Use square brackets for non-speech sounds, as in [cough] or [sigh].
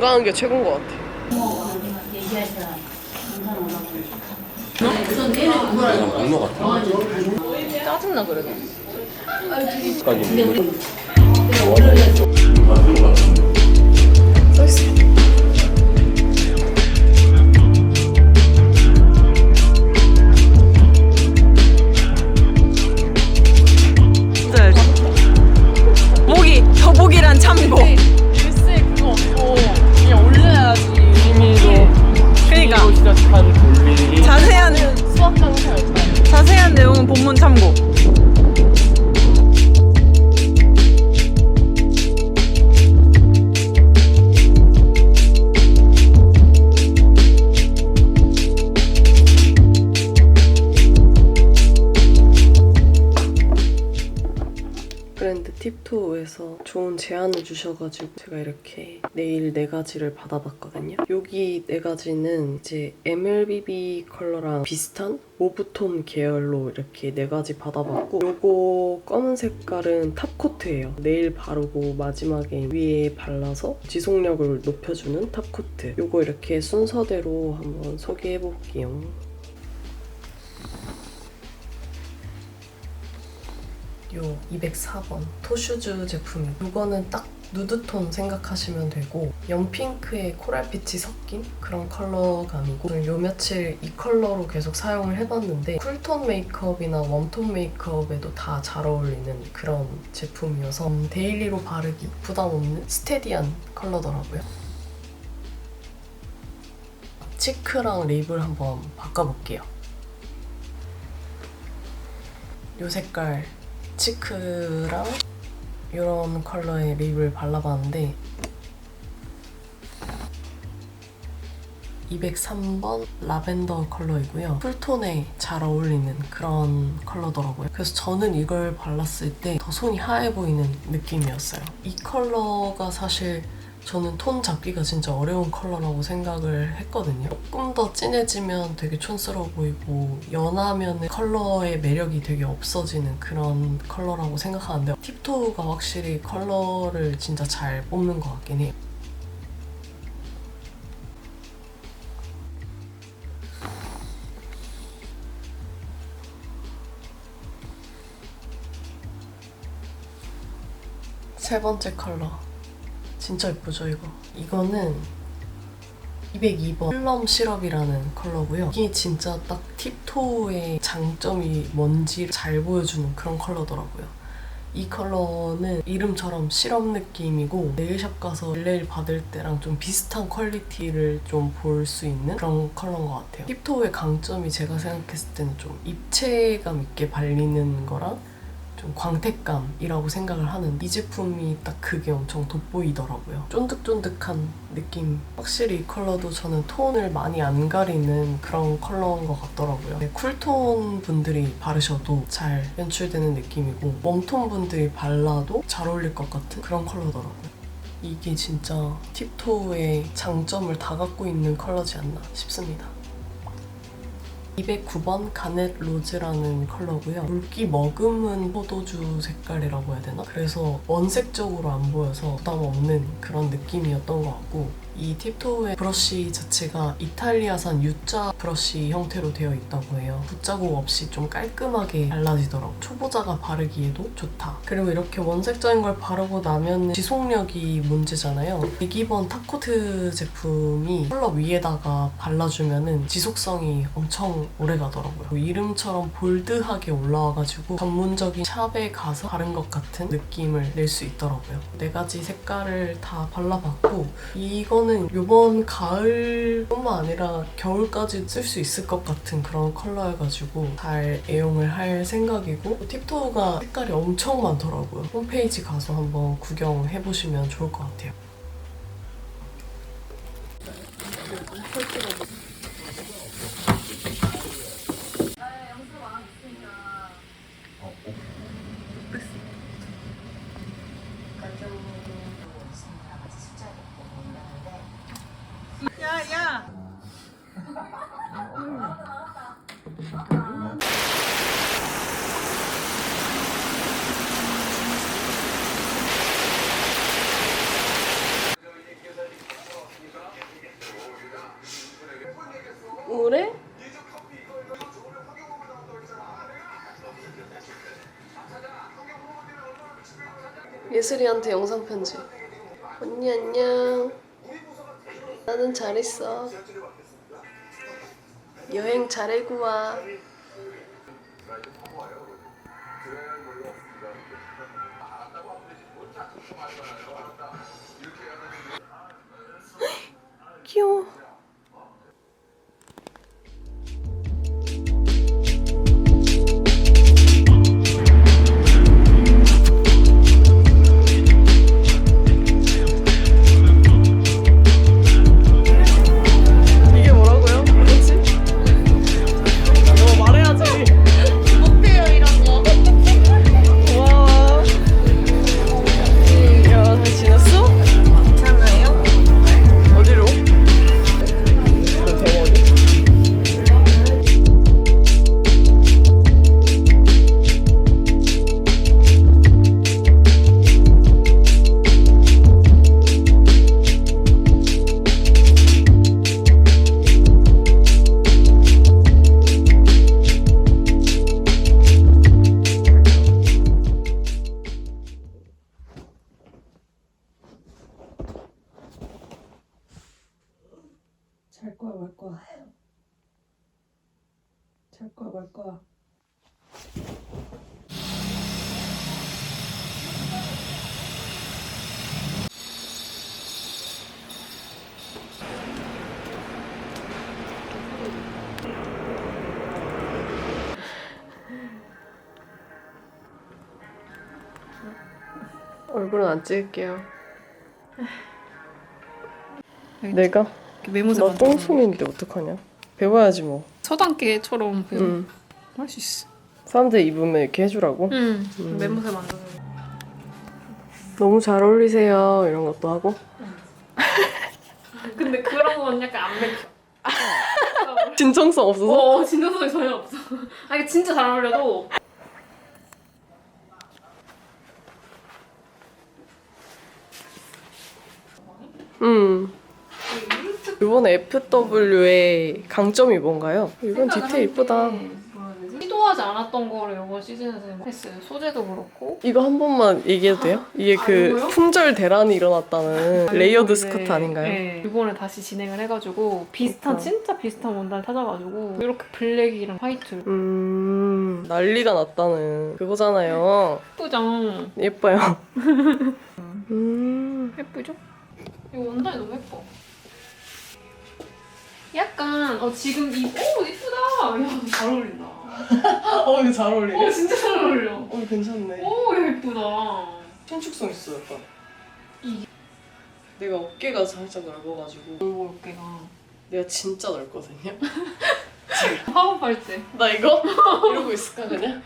건강한 게 최고인 것 같아. 같아. 짜증나 그래도. 까지. 진짜 참고. 팁토에서 좋은 제안을 주셔가지고 제가 이렇게 네일 네 가지를 받아봤거든요. 여기 네 가지는 이제 MLBB 컬러랑 비슷한 모브톤 계열로 이렇게 네 가지 받아봤고 요거 검은 색깔은 탑코트예요. 네일 바르고 마지막에 위에 발라서 지속력을 높여주는 탑코트. 요거 이렇게 순서대로 한번 소개해볼게요. 요 204번 토슈즈 제품 이거는 딱 누드톤 생각하시면 되고 연핑크에 코랄빛이 섞인 그런 컬러감이고 요 며칠 이 컬러로 계속 사용을 해봤는데 쿨톤 메이크업이나 웜톤 메이크업에도 다 잘 어울리는 그런 제품이어서 음, 데일리로 바르기 부담 없는 스테디한 컬러더라고요. 치크랑 립을 한번 바꿔볼게요. 요 색깔 치크랑 이런 컬러의 립을 발라봤는데 203번 라벤더 컬러이고요. 쿨톤에 잘 어울리는 그런 컬러더라고요. 그래서 저는 이걸 발랐을 때 더 손이 하얘 보이는 느낌이었어요. 이 컬러가 사실 저는 톤 잡기가 진짜 어려운 컬러라고 생각을 했거든요. 조금 더 진해지면 되게 촌스러워 보이고 연하면 컬러의 매력이 되게 없어지는 그런 컬러라고 생각하는데 팁토우가 확실히 컬러를 진짜 잘 뽑는 것 같긴 해요. 세 번째 컬러 진짜 예쁘죠 이거? 이거는 202번 플럼 시럽이라는 컬러고요. 이게 진짜 딱 팁토의 장점이 뭔지 잘 보여주는 그런 컬러더라고요. 이 컬러는 이름처럼 시럽 느낌이고 네일샵 가서 릴레일 받을 때랑 좀 비슷한 퀄리티를 좀 볼 수 있는 그런 컬러인 것 같아요. 팁토의 강점이 제가 생각했을 때는 좀 입체감 있게 발리는 거랑 좀 광택감이라고 생각을 하는 이 제품이 딱 그게 엄청 돋보이더라고요. 쫀득쫀득한 느낌. 확실히 이 컬러도 저는 톤을 많이 안 가리는 그런 컬러인 것 같더라고요. 네, 쿨톤 분들이 바르셔도 잘 연출되는 느낌이고 웜톤 분들이 발라도 잘 어울릴 것 같은 그런 컬러더라고요. 이게 진짜 팁토의 장점을 다 갖고 있는 컬러지 않나 싶습니다. 209번 가넷 로즈라는 컬러고요. 물기 머금은 포도주 색깔이라고 해야 되나? 그래서 원색적으로 안 보여서 부담 없는 그런 느낌이었던 것 같고 이 팁토의 브러쉬 자체가 이탈리아산 U자 브러쉬 형태로 되어 있다고 해요. 붓자국 없이 좀 깔끔하게 발라지더라고요. 초보자가 바르기에도 좋다. 그리고 이렇게 원색적인 걸 바르고 나면 지속력이 문제잖아요. 102번 탑코트 제품이 컬러 위에다가 발라주면 지속성이 엄청 오래 가더라고요. 이름처럼 볼드하게 올라와가지고 전문적인 샵에 가서 바른 것 같은 느낌을 낼 수 있더라고요. 네 가지 색깔을 다 발라봤고 이거는 이번 가을뿐만 아니라 겨울까지 쓸 수 있을 것 같은 그런 컬러여가지고 잘 애용을 할 생각이고 팁토가 색깔이 엄청 많더라고요. 홈페이지 가서 한번 구경해보시면 좋을 것 같아요. 예슬이한테 영상 편지. 언니 안녕. 나는 잘 있어. 여행 잘 해고 와. 얼굴은 안 찍을게요. 내가? 메모세 나 똥손인데 어떡하냐? 배워야지 뭐. 서당계처럼 배우 응. 할수 있어. 사람들 입으면 이렇게 해주라고? 응. 음. 메모세 만들어. 너무 잘 어울리세요 이런 것도 하고 [laughs] 근데 그런 건 약간 안 맥혀. 진정성 없어서 어, 진정성이 전혀 없어. 아, 이게 진짜 잘 어울려도. 음 이번에 FW의 강점이 뭔가요? 이건 디테일 이쁘다 시도하지 않았던 거를 이번 시즌에서 했어요. 소재도 그렇고. 이거 한 번만 얘기해도 돼요? 이게 아, 그 이거요? 품절 대란이 일어났다는 레이어드 이번에- 스커트 아닌가요? 네. 이번에 다시 진행을 해가지고 비슷한 그렇구나. 진짜 비슷한 원단을 찾아가지고 이렇게 블랙이랑 화이트를 음 난리가 났다는 그거잖아요 예쁘죠? 예뻐요 [laughs] 음 예쁘죠? 이거 원단이 너무 예뻐. 약간 어 지금 이오 예쁘다. 야 잘 어울린다. [laughs] 어, 이거 잘 어울리네 어 진짜 잘 어울려. 어, 괜찮네 오 야, 예쁘다. 신축성 있어 약간 이- 내가 어깨가 살짝 넓어가지고 오 어깨가 내가 진짜 넓거든요 [laughs] 화업할 때. 나 이거 [laughs] 이러고 있을까 그냥?